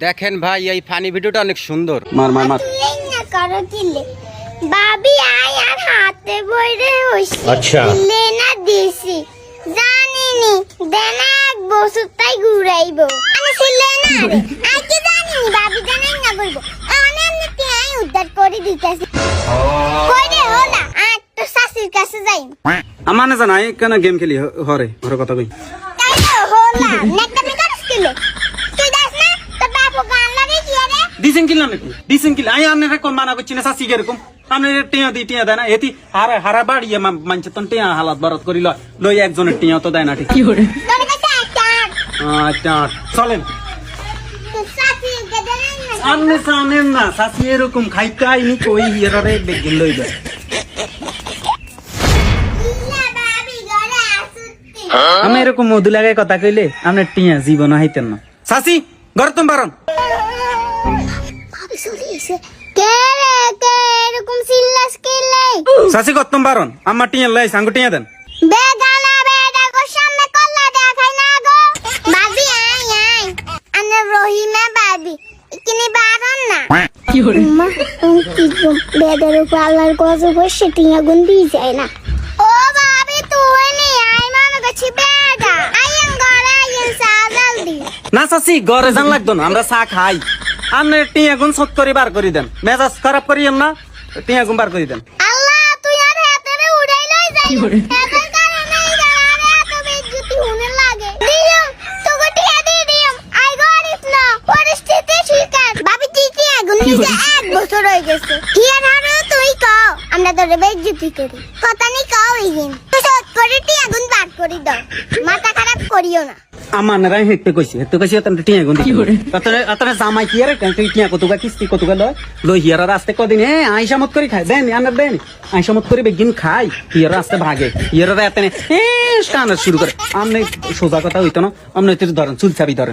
দেখেন ভাই এই ফানি ভিডিওটা অনেক সুন্দর। মার মার মার। করো দিলে বাবি আর হাতে বইরে হইছে। আচ্ছা। লেনা দিছি। জানিনি দেনা এক বছর তাই ঘুরাইবো। আমি ছিলে না রে। আই কি জানিনি বাবি জানাই না বলব আমি এমনি তিয়াই উদ্ধার করে দিতেছি। কই হোলা আর তো শাশির কাছে যাই। আমার না জানাই কেন গেম খেলি হরে হরে কথা কই? তাই হোলা কিলে তুই দাস না তো বাবু গান লাগে কি রে দিছেন কিল নাকি দিছেন কিল? আই কোন মানা করছি না সাসি এরকম আমনে টিয়া দি টিয়া দেয় না। এতি হারা হারা বাড়িয়ে মানছে তন টিয়া হালাত বারত করি লয় লই একজনের টিয়া তো দেয় না ঠিক? তোর কাছে একটা আর আচ্ছা চলেন। তো শাশি গেদে না সামনে সামনে না সাসি এরকম খাইতে আইনি কই এরারে বেগিন লই যায় আসুতি আমি এরকম মধু লাগায় কথা কইলে আপনার টিয়া জীবন হাইতেন না। সাসি ঘর তুমি বারণ। সাসি তুমি বারণ আমার টিয়া লাই সাঙ্গ টিয়া দেন। না গো ভাবি আই আই আনে রহিমে ভাবি ইকিনি বারন না মা কি গো বেডার উপর আল্লাহর গজ বসে টিয়া গুন দিয়ে যায় না ও ভাবি তুই নি আই করছি বেডা আইন ঘরে আইন সাজাল দি না সাসি, ঘরে যান লাগতো না আমরা খাই। আপনি টিয়া গুণ সত করে বার করে দেন। মেজাজ খারাপ করিয়েন না টিয়া গুণ বার করে দেন। আল্লাহ তুই আর হাতেরে উড়াই লই যাই। এদের কারণে এই এত বেজ্জতি হুনে লাগে। দিয়ম তোকে টিয়া দিয়ে দিয়ম। আই গরিব না পরিস্থিতি শিকার। ভাবি তুই কি আগুন নিজে এক বছর হয়ে গেছে। কি আর হারো তুই কও। আমরা তোরে বেজ্জতি করি। কথা নেই কও ইহিন। সত করে টিয়া বার করি দাও। মাথা খারাপ করিও না। আমার নারাই হেঁটে কইছি হেঁটতে কইছি তাহলে টিয়া গুণ তাহলে তাহলে জামাই কি আরে তুই টিয়া কতুকা কিস্তি কতুকা লয় লই হিয়ারা রাস্তে কদিন এ আইসা মত করে খাই দেন আনার দেন আইসা মত করে বেগিন খাই হিয়ারা রাস্তে ভাগে হিয়ারা এত এ কানার শুরু করে আমনে সোজা কথা হইতো না আমনে তুই ধরেন চুল চাবি ধরেন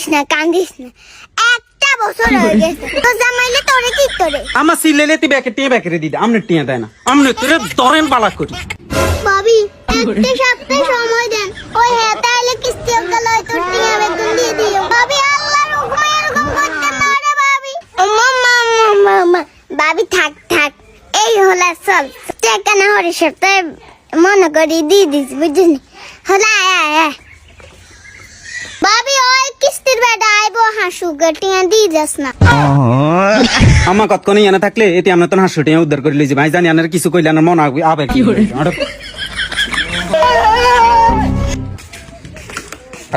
কান্দিস না কান্দিস না। একটা বছর হয়ে গেছে। তো জামাইলে তোরে কি করে। আমার সিলেলে তুই ব্যাকে টিয়া ব্যাকে দিদে আমনে টিয়া দেয় না। আমনে তোরে ধরেন বালা করি। ভাবি একটা সপ্তাহ সময় দেন। ওই কিস্তি তোর টিয়া বেতন দিয়ে দিও। ভাবি আল্লাহর হুকুমে এরকম করতে ভাবি? মা মা মা মা ভাবি থাক থাক। এই হলা চল। টাকা না হরে সপ্তাহে মনে করি দিয়ে দিস বুঝিস হলা আয় আয় ভাবি কিস্তির বেটা আইবো হাসু টিয়া দিয়ে যাস না। আমার কতক্ষণ এনে থাকলে? এতে আমরা তো হাসু টিয়া উদ্ধার করে লইছি ভাই জানি আনার কিছু কইলে আনার মন আগে আবার কি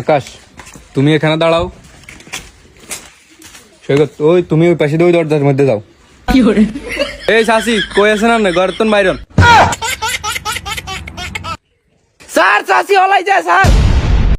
আকাশ তুমি এখানে দাঁড়াও। সৈকত ওই তুমি ওই পাশে ওই দরজার মধ্যে যাও। এই শাসি কই আছেন আপনি? গর্তন বাইরন। স্যার চাষি হলাই যায় স্যার।